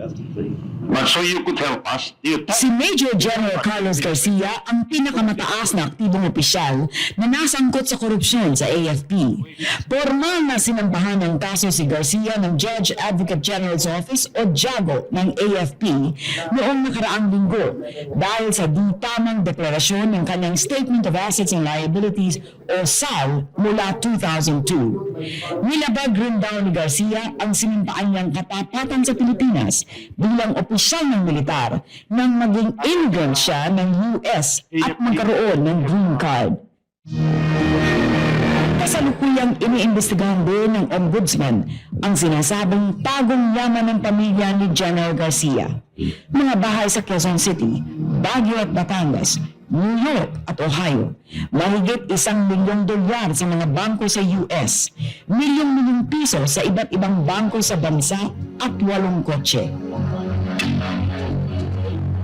But so you could help us. You Si Major General Carlos Garcia ang pinakamataas na aktibong opisyal na nasangkot sa korupsyon sa AFP. Formal na sinampahan ng kaso si Garcia ng Judge Advocate General's Office o JAGO ng AFP noong nakaraang linggo dahil sa di tamang deklarasyon ng kanyang Statement of Assets and Liabilities o SAL mula 2002. Nilabag rin daw ni Garcia ang sinimpaan niyang katapatan sa Pilipinas bilang opisyal ng militar nang maging immigrant siya ng US at magkaroon ng green card. Kasalukuyang iniimbestigahan din ng ombudsman ang sinasabing tagong yaman ng pamilya ni General Garcia. Mga bahay sa Quezon City, Baguio at Batangas, New York at Ohio. Mahigit isang milyong dolyar sa mga bangko sa US, milyong-milyong piso sa iba't ibang bangko sa bansa at walong kotse.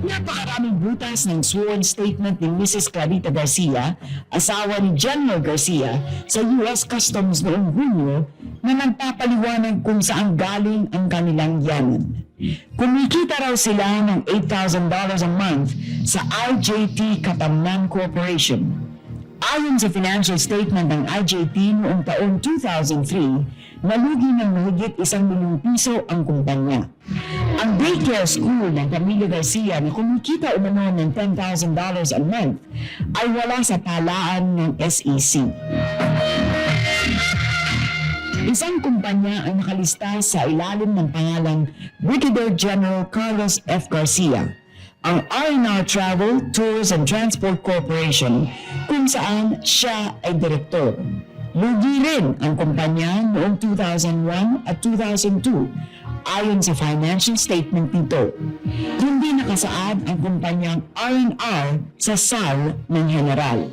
Napakaraming butas ng sworn statement ni Mrs. Clarita Garcia, asawa ni General Garcia, sa U.S. Customs noong Hunyo na nagpapaliwanag kung saan galing ang kanilang yaman. Kumikita raw sila ng $8,000 a month sa IJT Katamnan Corporation. Ayon sa financial statement ng IJT noong taong 2003, nalugi ng mahigit isang milyong piso ang kumpanya. Ang daycare school ng pamilya Garcia na kumikita umano ng $10,000 a month ay wala sa talaan ng SEC. Isang kumpanya ang nakalista sa ilalim ng pangalang Brigadier General Carlos F. Garcia, ang R&R Travel, Tours and Transport Corporation kung saan siya ay direktor. Lugi rin ang kumpanya noong 2001 at 2002 ayon sa financial statement nito. Hindi nakasaad ang kumpanyang R&R sa SAL ng General.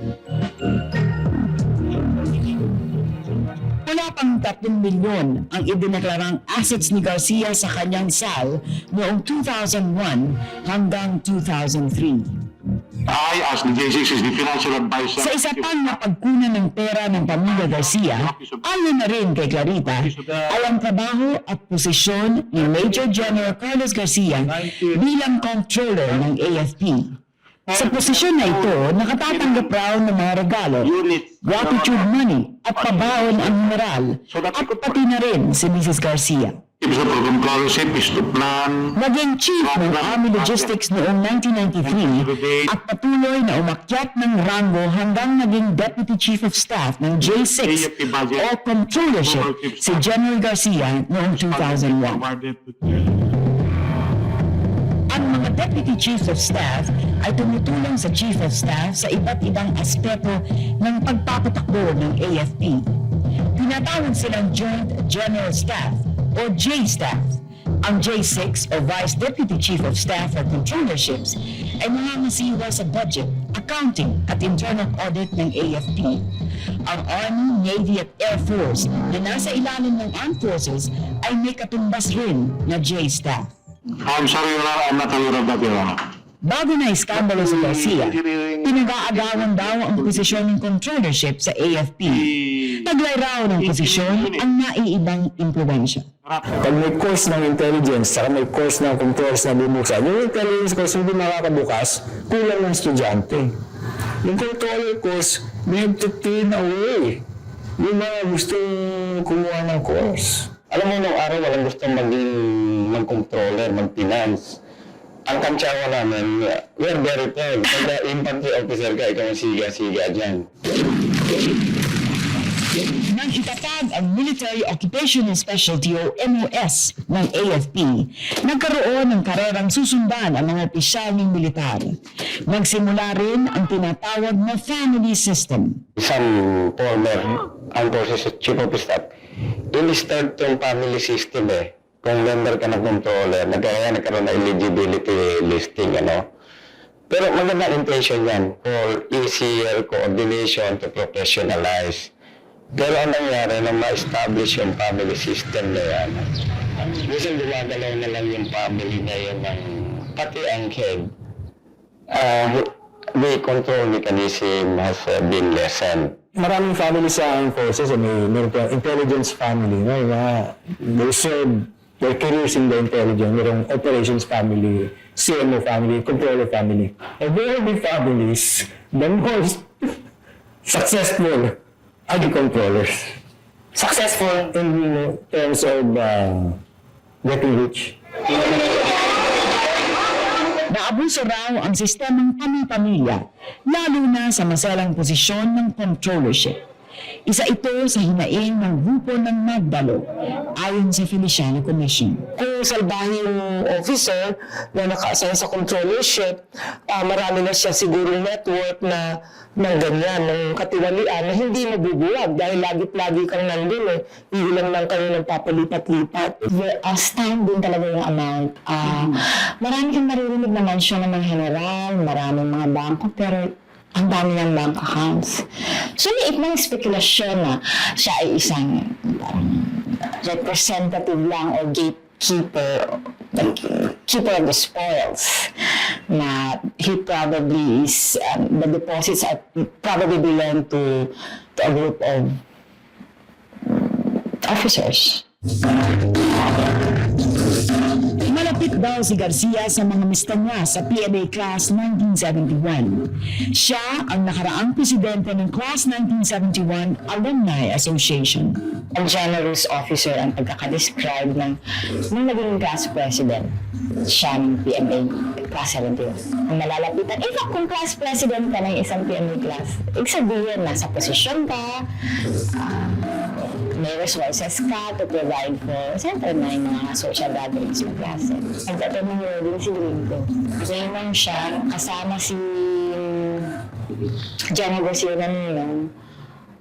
Pang 3 milyon ang idineklarang assets ni Garcia sa kanyang SAL noong 2001 hanggang 2003. I, as the J6 is the financial advisor. Sa isa pang napagkunan ng pera ng pamilya Garcia, ayon na rin kay Clarita, ay ang trabaho at posisyon ni Major General Carlos Garcia bilang controller ng AFP. Sa posisyon na ito, nakatatanggap raw ng mga regalo, gratitude money at pabaon ang general at pati na rin si Mrs. Garcia. Plan. Naging chief ng Army Logistics noong 1993 at patuloy na umakyat ng rango hanggang naging Deputy Chief of Staff ng J6 o Controllership si General Garcia noong 2001. Mga Deputy Chiefs of Staff ay tumutulong sa Chief of Staff sa iba't ibang aspeto ng pagpapatakbo ng AFP. Tinatawag silang Joint General Staff o J-Staff. Ang J6 o Vice Deputy Chief of Staff or Controllerships ay nangangasiwa sa budget, accounting at internal audit ng AFP. Ang Army, Navy at Air Force na nasa ilalim ng Armed Forces ay may katumbas rin na J-Staff. I'm sorry, Your Honor, I'm not aware of that, Your Honor. Bago na iskandalo si Garcia, pinag-aagawan daw ang posisyon ng controllership sa AFP. Taglay raw ng posisyon ang naiibang impluensya. Pag may course ng intelligence, saka may course ng controls na bubuksan, yung intelligence course hindi makakabukas, kulang ng estudyante. Yung controller course, may have to thin away yung mga gustong kumuha ng course. Alam mo, nung araw walang gustong maging mag-controller, mag-finance. Ang kantsawa namin, we're very proud. Pagka infantry officer ka, ikaw ang siga-siga dyan. Nang itatag ang Military Occupational Specialty o MOS ng AFP, nagkaroon ng karerang susundan ang mga opisyal ng militar. Nagsimula rin ang tinatawag na family system. Some former armed forces chief of staff, in-start yung family system eh. Kung member ka ng controller, nagkaya nagkaroon ng eligibility listing, ano. Pero maganda intention yan for easier coordination to professionalize. Pero ang nangyari nang ma-establish yung family system na yan, minsan gumagalaw na lang yung family na yun ng pati ang head. Uh, the control mechanism has been lessened. Maraming family sa armed forces, eh, may, meron pa intelligence family, no? Yung mga, they serve their careers in the intelligence, merong operations family, CMO family, controller family. Of all the families, the most successful are the controllers. Successful. In terms of uh, getting rich. Naabuso raw ang sistemang pami-pamilya, lalo na sa masalang posisyon ng controllership. Isa ito sa hinaing ng grupo ng Magdalo ayon sa Feliciano Commission. Yung officer na naka-assign sa controllership, ah, marami na siya siguro network na ng ganyan, ng katiwalian na hindi mabubuwag dahil lagi-lagi kang nandun eh. Iulang lang kayo ng papalipat-lipat. the uh, stand din talaga yung amount. Ah, Marami kang maririnig na mention ng mga general, maraming mga bangko, pero ang dami ng bank accounts. So, liit ng spekulasyon na siya ay isang parang representative lang or gatekeeper, like, keeper of the spoils na he probably is, um, the deposits are probably belong to, to a group of officers. Daw si Garcia sa mga mista niya sa PNA Class 1971. Siya ang nakaraang presidente ng Class 1971 Alumni Association. a generous officer ang pagkakadescribe ng nung naging class president siya ng PMA class 71. Ang malalapitan. In fact, kung class president ka ng isang PMA class, ibig sabihin, nasa posisyon ka, ah, may resources ka to provide for, siyempre, may mga social gatherings ng klase. Nagtatanong ng wedding si Gringo. Raymond siya, kasama si Jenny Garcia na ninong.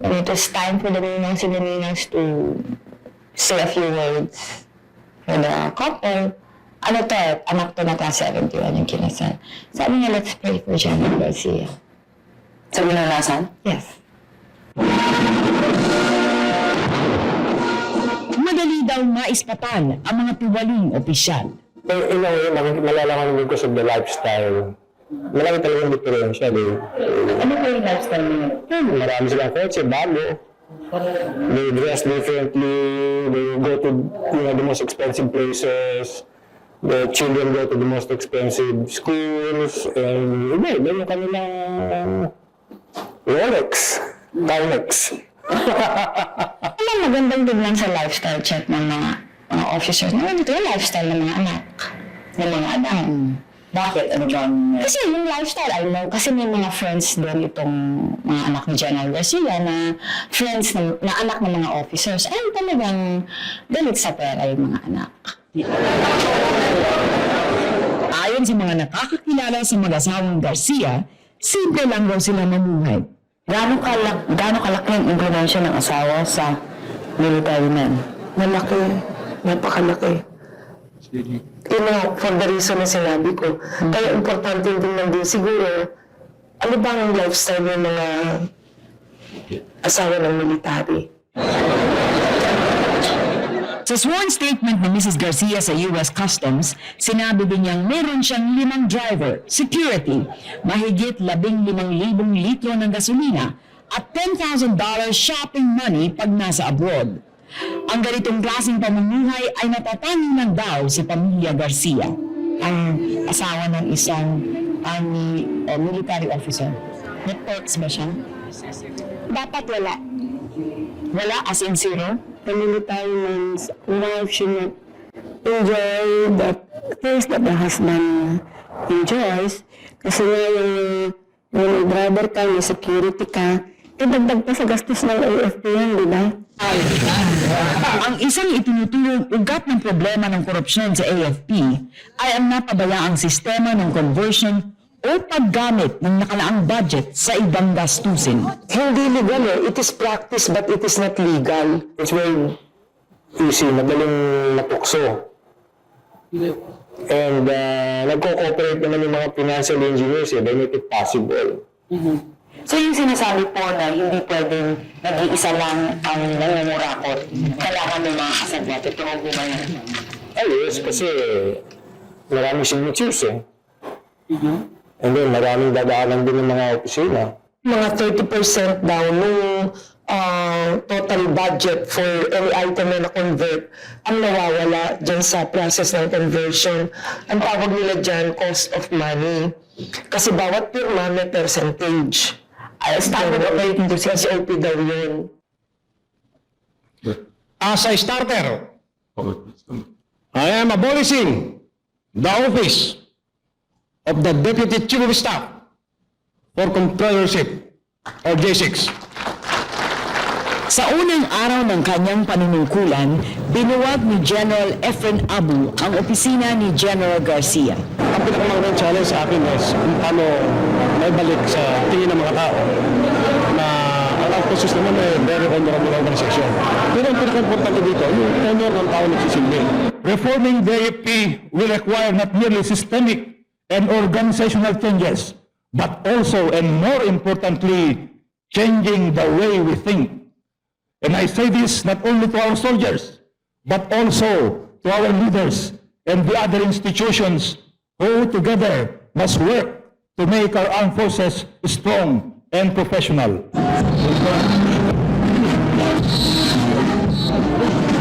When it was time for the Ninongs and the Ninongs to say a few words for the couple, ano to, anak to na class 71 yung kinasal. Sabi niya, let's pray for Jenny Garcia. Sa binanasan? Yes. Daw maispatan ang mga tiwaling opisyal. Pero way, makik- malalaman din because of the lifestyle. Malaki talagang diferensya. Eh. Ano po yung lifestyle niya? Hmm, Marami silang kotse, bago. They dress differently. They go to you know, the most expensive places. The children go to the most expensive schools. And iba, iba yung kanilang Rolex, Timex. Ano magandang tignan sa lifestyle check ng mga mga officers na ganito yung lifestyle ng mga anak. Ng mga anak. Bakit? Ano dyan? Kasi yung lifestyle, I know, kasi may mga friends din itong mga anak ni General Garcia na friends na, na anak ng mga officers. Ay, talagang galit sa pera yung mga anak. Ayon sa mga nakakakilala sa mag-asawang Garcia, simple lang raw sila mamuhay. Gaano kalak, gaano kalaki ang impluensya ng asawa sa military men? Malaki. Napakalaki. You know, for the reason na sinabi ko. Kaya importante din din siguro, ano ba ang lifestyle ng mga asawa ng military? Sa sworn statement ni Mrs. Garcia sa U.S. Customs, sinabi din niyang meron siyang limang driver, security, mahigit labing limang libong litro ng gasolina at $10,000 shopping money pag nasa abroad. Ang ganitong klaseng pamumuhay ay natatangi lang daw si Pamilya Garcia, ang asawa ng isang army o military officer. Perks ba siya? Dapat wala. Wala, as in zero? The military men's wife should not enjoy the things that the husband enjoys. Kasi nga yung, yung driver ka, may security ka, idagdag pa sa gastos ng AFP yan, di ba? Ang isang itinuturong ugat ng problema ng korupsyon sa AFP ay ang napabayaang sistema ng conversion o paggamit ng nakalaang budget sa ibang gastusin. Hindi legal eh. It is practice but it is not legal. It's very easy, madaling matukso. And uh, nagko-cooperate naman yung mga financial engineers eh, they make it possible. So yung sinasabi po na hindi pwedeng nag-iisa lang ang nangungurakot. Kailangan may mga kasabot. Totoo po ba yan? Ay, yes, kasi maraming signatures eh. And then maraming dadaanan din ng mga opisina. mga 30% daw nung ah, total budget for any item na na-convert ang nawawala dyan sa process ng conversion. Ang tawag nila dyan, cost of money. Kasi bawat pirma may percentage. Ay, standard operating procedure. SOP daw yun. As a starter, I am abolishing the office of the Deputy Chief of Staff for Controllership or J6. Sa unang araw ng kanyang panunungkulan, binuwag ni General Efren Abu ang opisina ni General Garcia. Ang pinakamagandang challenge sa akin is kung paano may balik sa tingin ng mga tao na ang Alcosis naman ay very honorable organization. Pero ang pinaka-importante dito, yung honor ng tao nagsisilbi. Reforming the AFP will require not merely systemic and organizational changes, but also and more importantly, changing the way we think. And I say this not only to our soldiers, but also to our leaders and the other institutions who together must work to make our armed forces strong and professional.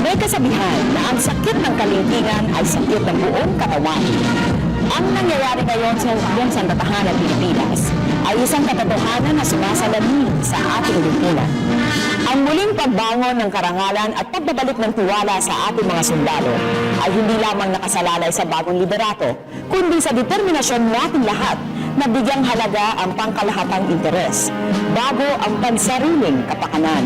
May kasabihan na ang sakit ng kalingkingan ay sakit ng buong katawan. Ang nangyayari ngayon sa buong sandatahanan Pilipinas ay isang katotohanan na sumasalamin sa ating lipunan. Ang muling pagbangon ng karangalan at pagbabalik ng tiwala sa ating mga sundalo ay hindi lamang nakasalalay sa bagong liderato, kundi sa determinasyon nating lahat na bigyang halaga ang pangkalahatang interes bago ang pansariling kapakanan.